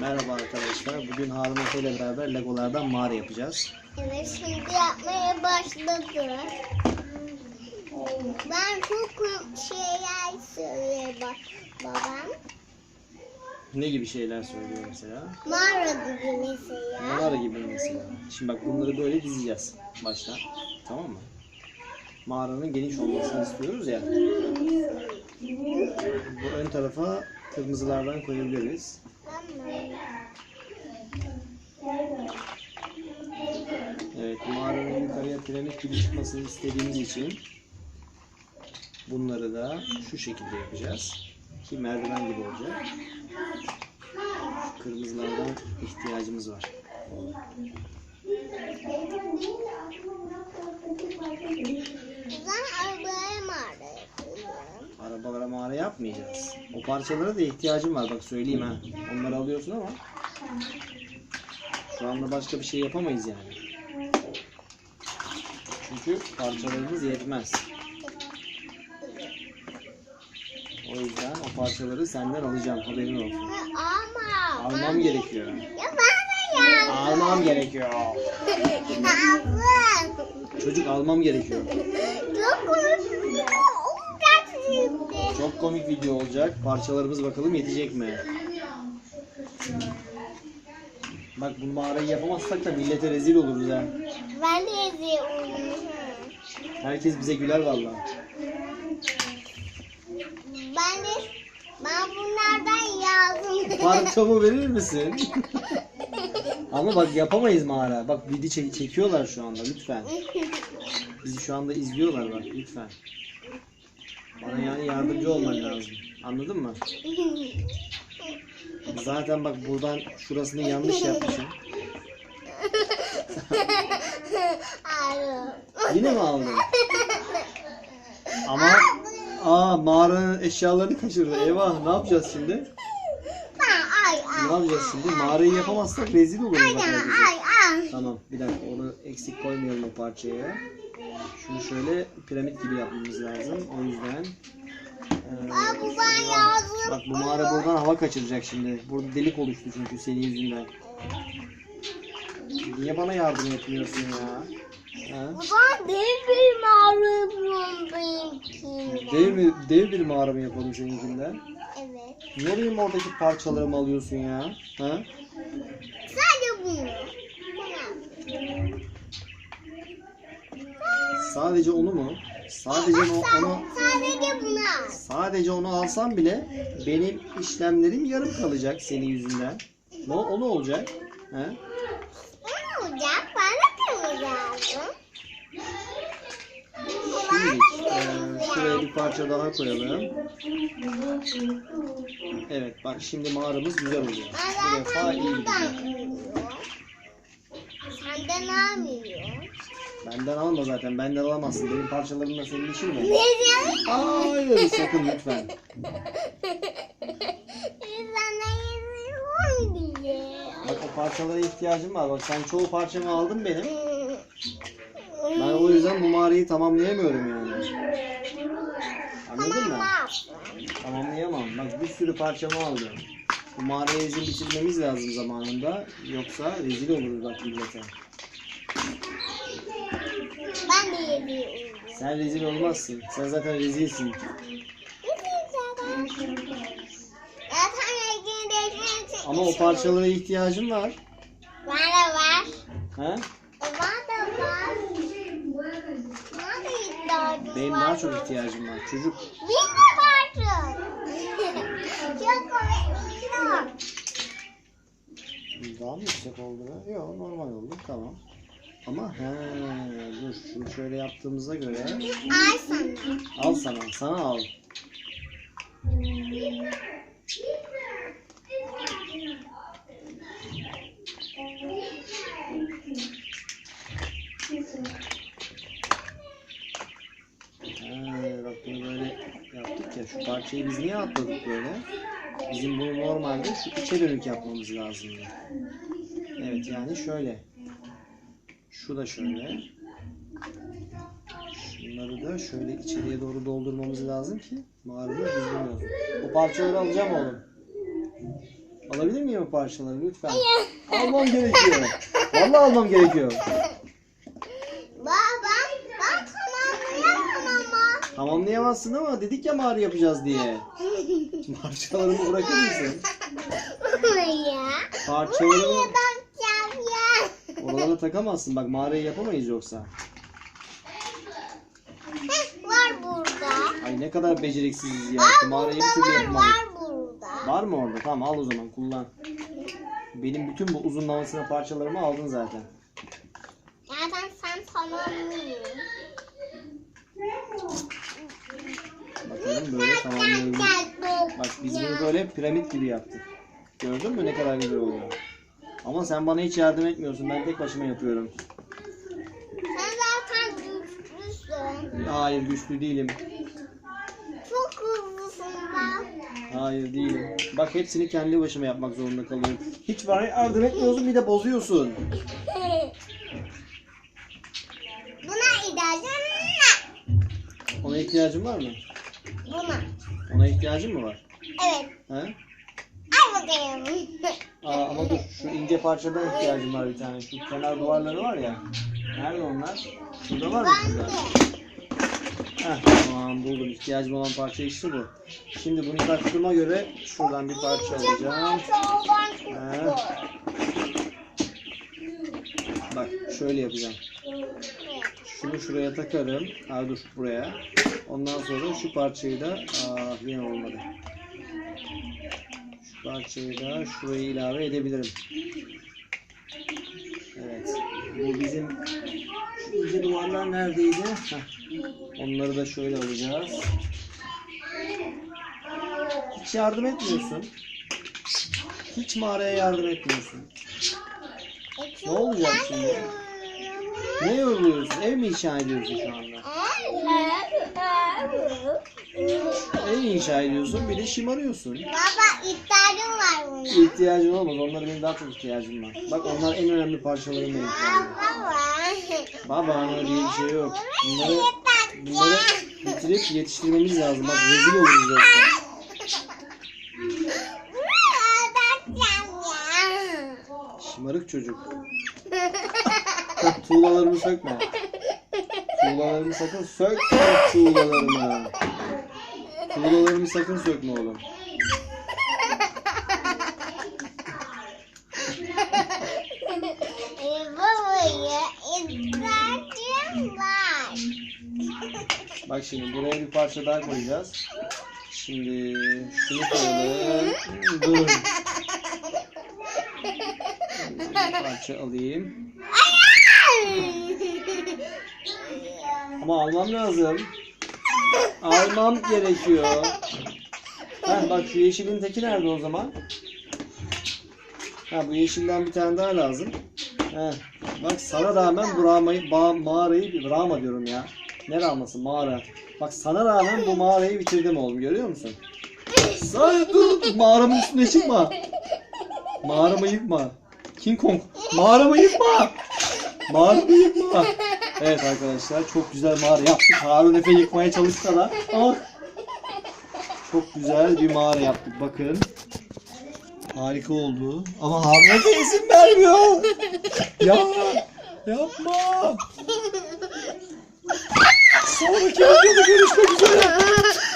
Merhaba arkadaşlar. Bugün Harun Efe ile beraber Legolardan mağara yapacağız. Evet şimdi yapmaya başladı. Ben çok şeyler söylüyor bak babam. Ne gibi şeyler söylüyor mesela? Mağara gibi mesela. Mağara gibi mesela. Şimdi bak bunları böyle dizeceğiz başta. Tamam mı? Mağaranın geniş olmasını istiyoruz ya. Bu ön tarafa kırmızılardan koyabiliriz. Evet, mağaranın yukarıya piramit gibi çıkmasını istediğimiz için bunları da şu şekilde yapacağız. Ki merdiven gibi olacak. Kırmızılardan ihtiyacımız var. Ben arabaya mağara yapıyorum. Arabalara mağara yapmayacağız. O parçalara da ihtiyacım var bak söyleyeyim ha. Onları alıyorsun ama şu anda başka bir şey yapamayız yani. Çünkü parçalarımız yetmez. O yüzden o parçaları senden alacağım haberin olsun. Ama. Almam gerekiyor. Almam gerekiyor. Çocuk almam gerekiyor. Çok korktum. Çok komik video olacak. Parçalarımız bakalım yetecek mi? Bak bu mağarayı yapamazsak da millete rezil oluruz ha. Ben de yazıyorum. Herkes bize güler vallahi. Ben de ben bunlardan yazdım. Parçamı verir misin? Ama bak yapamayız mağara. Bak video çek- çekiyorlar şu anda lütfen. Bizi şu anda izliyorlar bak lütfen. Bana yani yardımcı olman lazım. Anladın mı? Zaten bak buradan şurasını yanlış yapmışım. Yine mi aldın? Ama aa mağaranın eşyalarını kaçırdı. Eyvah ne yapacağız şimdi? Ne yapacağız şimdi? Mağarayı yapamazsak rezil oluruz bak. Tamam bir dakika onu eksik koymayalım o parçaya. Şunu şöyle piramit gibi yapmamız lazım. O yüzden Aa, bu yazdım. Bak bu mağara buradan hava kaçıracak şimdi. Burada delik oluştu çünkü senin yüzünden. Niye bana yardım etmiyorsun ya? Ha? Bu zaman dev bir mağara benimki. Dev, mi, dev bir mağara mı yapalım senin yüzünden? Evet. Benim oradaki parçalarımı alıyorsun ya? Ha? Sadece. Bunu. Sadece onu mu? Sadece onu, onu Sadece bunu. sadece onu alsam bile benim işlemlerim yarım kalacak senin yüzünden. Ne o ne olacak? Ha? Ne olacak? Ben de kırmızı aldım. Şimdi eee, şuraya bir parça daha koyalım. Evet bak şimdi mağaramız güzel oluyor. Bu defa iyi gidiyor. Senden almıyor. Benden alma zaten. Benden alamazsın. Benim parçalarım da senin için mi? Hayır sakın lütfen. Bak o parçalara ihtiyacım var. Bak sen çoğu parçamı aldın benim. Ben o yüzden bu mağarayı tamamlayamıyorum yani. Anladın mı? Tamamlayamam. Bak bir sürü parçamı aldım. Bu mağarayı bizim bitirmemiz lazım zamanında. Yoksa rezil oluruz bak millete. Sen rezil olmazsın. Sen zaten rezilsin. Ama o parçalara ihtiyacım var. Bana var. Ha? Bana da var. Benim daha çok ihtiyacım var. Çocuk. Bir de vardı. Çok komik. Daha mı yüksek oldu? Yok normal oldu. Tamam. Ama he, dur şunu şöyle yaptığımıza göre Ay sana. al sana. Sana al. Şu parçayı biz niye atladık böyle? Bizim bunu normalde şu içe dönük yapmamız lazımdı. Evet yani şöyle. Şu da şöyle. Şunları da şöyle içeriye doğru doldurmamız lazım ki mağarada düzgün. O parçaları alacağım oğlum. Alabilir miyim o parçaları lütfen? Almam gerekiyor. Vallahi almam gerekiyor. Baba ben tamamlayamam ama. Tamamlayamazsın ama dedik ya mağara yapacağız diye. Parçalarımı bırakır mısın? Parçalarımı. Oralara takamazsın. Bak mağarayı yapamayız yoksa. Var burada. Ay ne kadar beceriksiziz ya. İşte mağarayı bir türlü var yapamadık. var burada. Var mı orada? Tamam al o zaman kullan. Benim bütün bu uzunlamasına parçalarımı aldın zaten. Zaten sen tamamlıyorsun. Bakalım böyle tamamlayalım. Bak biz bunu böyle piramit gibi yaptık. Gördün mü ne kadar güzel oluyor. Ama sen bana hiç yardım etmiyorsun. Ben tek başıma yapıyorum. Sen zaten güçlüsün. Hayır güçlü değilim. Çok hızlısın ben. Hayır değilim. Bak hepsini kendi başıma yapmak zorunda kalıyorum. Hiç bana yardım etmiyorsun bir de bozuyorsun. Buna ihtiyacın Ona ihtiyacın var mı? Buna. Ona ihtiyacın mı var? Evet. He? Aa, ama dur şu ince parçadan ihtiyacım var bir tane. Şu kenar duvarları var ya. Nerede onlar? Şurada var mı şurada? Heh, tamam buldum. İhtiyacım olan parça işte bu. Şimdi bunu taktığıma göre şuradan bir parça alacağım. Bak şöyle yapacağım. Şunu şuraya takarım. Ha dur buraya. Ondan sonra şu parçayı da ah yine olmadı. Parçayı da şuraya ilave edebilirim. Evet. Bu bizim şu ince duvarlar neredeydi? Heh. Onları da şöyle alacağız. Hiç yardım etmiyorsun. Hiç mağaraya yardım etmiyorsun. Ne olacak şimdi? Ne yoruluyorsun? Ev mi inşa ediyorsun şu anda? Ev inşa ediyorsun bir de şımarıyorsun. Baba ihtiyacım var bunun. İhtiyacın olmaz. Onlara benim daha çok ihtiyacım var. Bak onlar en önemli parçalarım benim. Baba. Baba ana diye bir şey yok. Bunları, bunları bitirip yetiştirmemiz lazım. Bak rezil oluruz yoksa. Şımarık çocuk. Tuğlalarımı sökme. Tuğlalarımı sakın sökme tuğlalarımı. Tuğlalarımı sakın sökme oğlum. Babaya ihtiyacım var. Bak şimdi buraya bir parça daha koyacağız. Şimdi şunu koyalım. Dur. Bir parça alayım. Ama almam lazım. Almam gerekiyor. Ha bak şu yeşilin teki nerede o zaman? Ha bu yeşilden bir tane daha lazım. Ha bak sana rağmen bu ba, mağarayı, rağma diyorum ya. Ne rağması? Mağara. Bak sana rağmen bu mağarayı bitirdim oğlum görüyor musun? Sen dur mağaramın üstüne çıkma. Mağaramı yıkma. King Kong mağaramı yıkma. Mağaramı yıkma. Evet arkadaşlar çok güzel mağara yaptık. Harun Efe yıkmaya çalışsa da ah. Çok güzel bir mağara yaptık bakın. Harika oldu. Ama Harun Efe izin vermiyor. Ya yapma. Sonraki videoda görüşmek üzere.